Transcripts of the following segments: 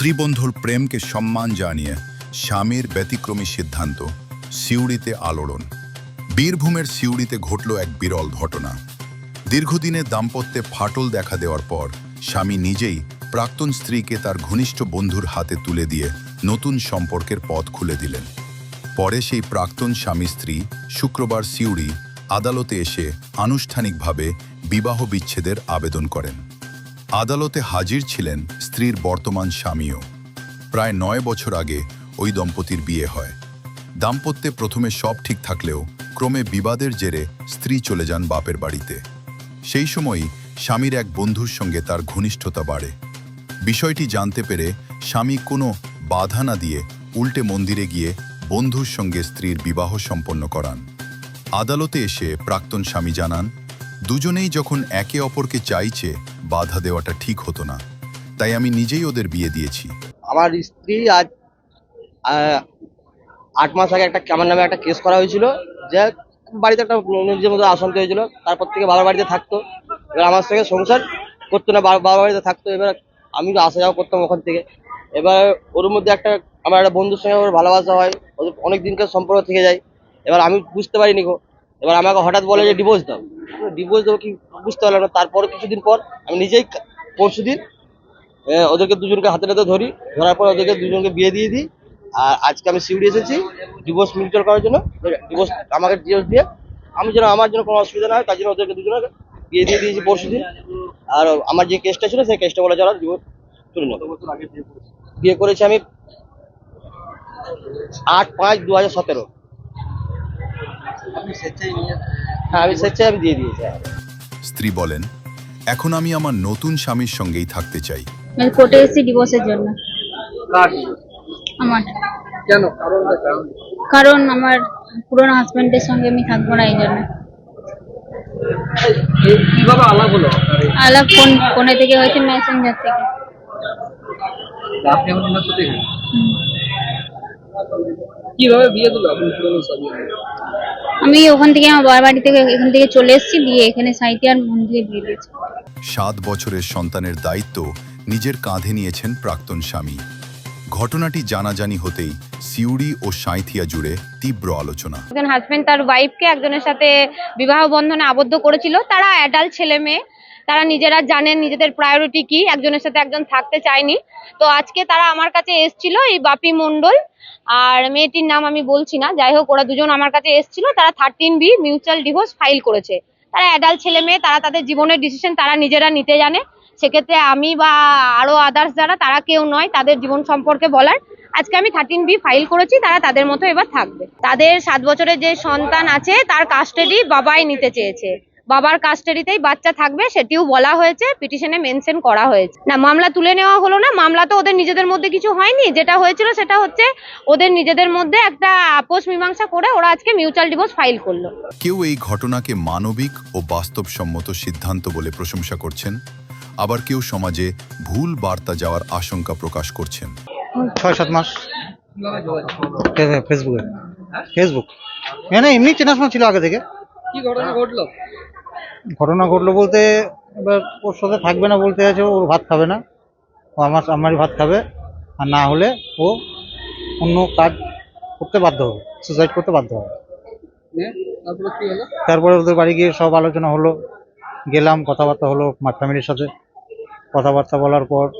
স্ত্রীবন্ধুর প্রেমকে সম্মান জানিয়ে স্বামীর ব্যতিক্রমী সিদ্ধান্ত, সিউড়িতে আলোড়ন। বীরভূমের সিউড়িতে ঘটল এক বিরল ঘটনা। দীর্ঘদিনের দাম্পত্যে ফাটল দেখা দেওয়ার পর স্বামী নিজেই প্রাক্তন স্ত্রীকে তার ঘনিষ্ঠ বন্ধুর হাতে তুলে দিয়ে নতুন সম্পর্কের পথ খুলে দিলেন। পরে সেই প্রাক্তন স্বামী স্ত্রী শুক্রবার সিউড়ি আদালতে এসে আনুষ্ঠানিকভাবে বিবাহ বিচ্ছেদের আবেদন করেন। আদালতে হাজির ছিলেন স্ত্রীর বর্তমান স্বামীও। প্রায় নয় বছর আগে ওই দম্পতির বিয়ে হয়। দাম্পত্যে প্রথমে সব ঠিক থাকলেও ক্রমে বিবাদের জেরে স্ত্রী চলে যান বাপের বাড়িতে। সেই সময়ই স্বামীর এক বন্ধুর সঙ্গে তার ঘনিষ্ঠতা বাড়ে। বিষয়টি জানতে পেরে স্বামী কোনো বাধা না দিয়ে উল্টে মন্দিরে গিয়ে বন্ধুর সঙ্গে স্ত্রীর বিবাহ সম্পন্ন করান। আদালতে এসে প্রাক্তন স্বামী জানান দুজনেই যখন একে অপরকে চাইছে, বাধা দেওয়াটা ঠিক হতো না। তাই আমি নিজেই ওদের বিয়ে দিয়েছি। আমার স্ত্রী আজ আট মাস আগে একটা আমার নামে একটা কেস করা হয়েছিল যে বাড়িতে একটা নিজের মতো অশান্তি হয়েছিল, তারপর থেকে বাবার বাড়িতে থাকতো। এবার আমার সঙ্গে সংসার করতো না বাবার বাড়িতে থাকতো। এবার আমি আসা যাওয়া করতাম ওখান থেকে। এবার ওর মধ্যে একটা, আমার একটা বন্ধুর সঙ্গে ওর ভালোবাসা হয় অনেক দিনকার সম্পর্ক থেকে যায়। এবার আমি বুঝতে পারিনি গো এবার আমাকে হঠাৎ বলে যে ডিভোর্স দাও। ডিভোর্স দেবো কি বুঝতে পারলাম না। তারপর কিছুদিন পর আমি নিজেই পরশু দিন ওদেরকে দুজনকে হাতে হাতে ধরি। ধরার পর ওদেরকে দুজনকে বিয়ে দিয়ে দিই। আর আজকে আমি সিউড়ি এসেছি ডিভোর্স মিউচুয়াল করার জন্য। ডিভোর্স আমাকে ডিভোর্স দিয়ে। আমি যেন আমার জন্য কোনো অসুবিধা না হয়, তার জন্য ওদেরকে দুজনকে বিয়ে দিয়ে দিয়েছি পরশু দিন। আর আমার যে কেসটা ছিল, সেই কেসটা বলে চলো ডিভোর্স তুলে নেব বিয়ে করেছি আমি আট পাঁচ দু হাজার সতেরো। হ্যাঁ আমি স্বেচ্ছায় আমি দিয়ে দিয়েছি। স্ত্রী বলেন এখন আমি আমার নতুন স্বামীর সঙ্গেই থাকতে চাই। আমি কোর্টে এসেছি ডিভোর্সের জন্য। আমার। কেন? কারণটা কারণ কারণ আমার পুরনো হাজবেন্ডের সঙ্গে আমি থাকব না এই জন্য। কীভাবে আলাপ হলো আলাপ ফোন ফোনে থেকে হয়েছে মেসেঞ্জার থেকে। আপনি এখন ওনার সাথে কীভাবে বিয়ে দিল আপনি পুরনো স্বামী? আমি ওখান থেকে আমার বাবার বাড়ি থেকে এখান থেকে চলে এসেছি দিয়ে এখানে সাইতিয়ার মন্দিরে বিয়ে দিয়েছি। সাত বছরের সন্তানের দায়িত্ব নিজের কাঁধে নিয়েছেন প্রাক্তন স্বামী। ঘটনাটি জানাজানি হতেই সিউড়ি ও সাঁইথিয়া জুড়ে তীব্র আলোচনা। একজন হাজবেন্ড তার ওয়াইফকে একজনের সাথে বিবাহ বন্ধনে আবদ্ধ করেছিল। তারা অ্যাডাল্ট ছেলে মেয়ে। তারা নিজেরা জানেন নিজেদের প্রায়োরিটি কি, একজনের সাথে একজন থাকতে চায়নি। তো আজকে তারা আমার কাছে এসছিল এই বাপি মণ্ডল, আর মেয়েটির নাম আমি বলছি না, যাই হোক, ওরা দুজন আমার কাছে এসছিল, তারা thirteen B mutual divorce file করেছে। তারা অ্যাডাল্ট ছেলে মেয়ে, তারা তাদের জীবনের ডিসিশন তারা নিজেরা নিতে জানে। সেক্ষেত্রে আমি বা আরও আদার্স যারা, তারা কেউ নয়, তাদের জীবন সম্পর্কে বলার। আজকে আমি থার্টিন বি ফাইল করেছি, তারা তাদের মতো এবার থাকবে। তাদের সাত বছরের যে সন্তান আছে, তার কাস্টাডি বাবাই নিতে চেয়েছে। বাবার কাস্টাডিতেই বাচ্চা থাকবে সেটিও বলা হয়েছে পিটিশনে মেনশন করা হয়েছে। না মামলা তুলে নেওয়া হলো না মামলা তো ওদের নিজেদের মধ্যে কিছু হয়নি যেটা হয়েছিল সেটা হচ্ছে ওদের নিজেদের মধ্যে একটা আপোষ মীমাংসা করে ওরা আজকে মিউচুয়াল ডিভোর্স ফাইল করল। কেউ এই ঘটনাকে মানবিক ও বাস্তবসম্মত সিদ্ধান্ত বলে প্রশংসা করছেন আবার কেউ সমাজে ভুল বার্তা যাওয়ার আশঙ্কা প্রকাশ করছেন। ছয় সাত মাস ফেসবুকে ফেসবুক। মানে এমনি চেনাশোনা ছিল আগে থেকে। কি ঘটনা ঘটলো? ঘটনা ঘটলো বলতে এবার ওর সাথে থাকবে না বলতে আছে ওর ভাত খাবে না। ও আমার আমারই ভাত খাবে আর না হলে ও অন্য কাজ করতে বাধ্য হবে সুসাইড করতে বাধ্য হবে। তারপরে হলো? তারপরে ওদের বাড়ি গিয়ে সব আলোচনা হলো গেলাম কথাবার্তা হলো আমার ফ্যামিলির সাথে। কথাবার্তা বলার পর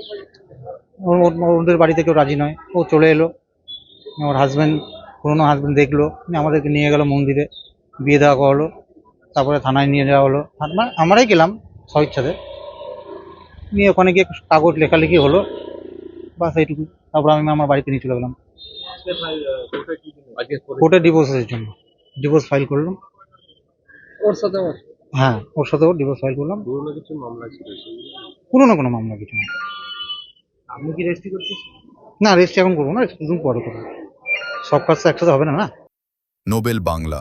ওর- ওর- ওদের বাড়িতে কেউ রাজি নয় ও চলে এলো। ওর হাজব্যান্ড পুরোনো হাজব্যান্ড দেখল নিয়ে আমাদেরকে নিয়ে গেল মন্দিরে বিয়ে দেওয়া হলো তারপরে থানায় নিয়ে যাওয়া হলো। আমরা আমরাই গেলাম স্বইচ্ছাতে। নিয়ে ওখানে গিয়ে কাগজ লেখালেখি হলো। বাস এইটুকু তারপর আমি আমার বাড়িতে নিয়ে চলে গেলাম। কোর্টে ডিভোর্সের জন্য। ডিভোর্স ফাইল করলাম। ওর সাথে ওর হ্যাঁ ওর সাথেও ডিভোর্স ফাইল করলাম। পুরোনো কোনো মামলা কিছু নেই। আপনি কি রেজিস্ট্রি করতেছেন? না রেজিস্ট্রি এখন করব না দুদিন পরে করব। সব কাজ তো একসাথে হবে না না? নোবেল বাংলা।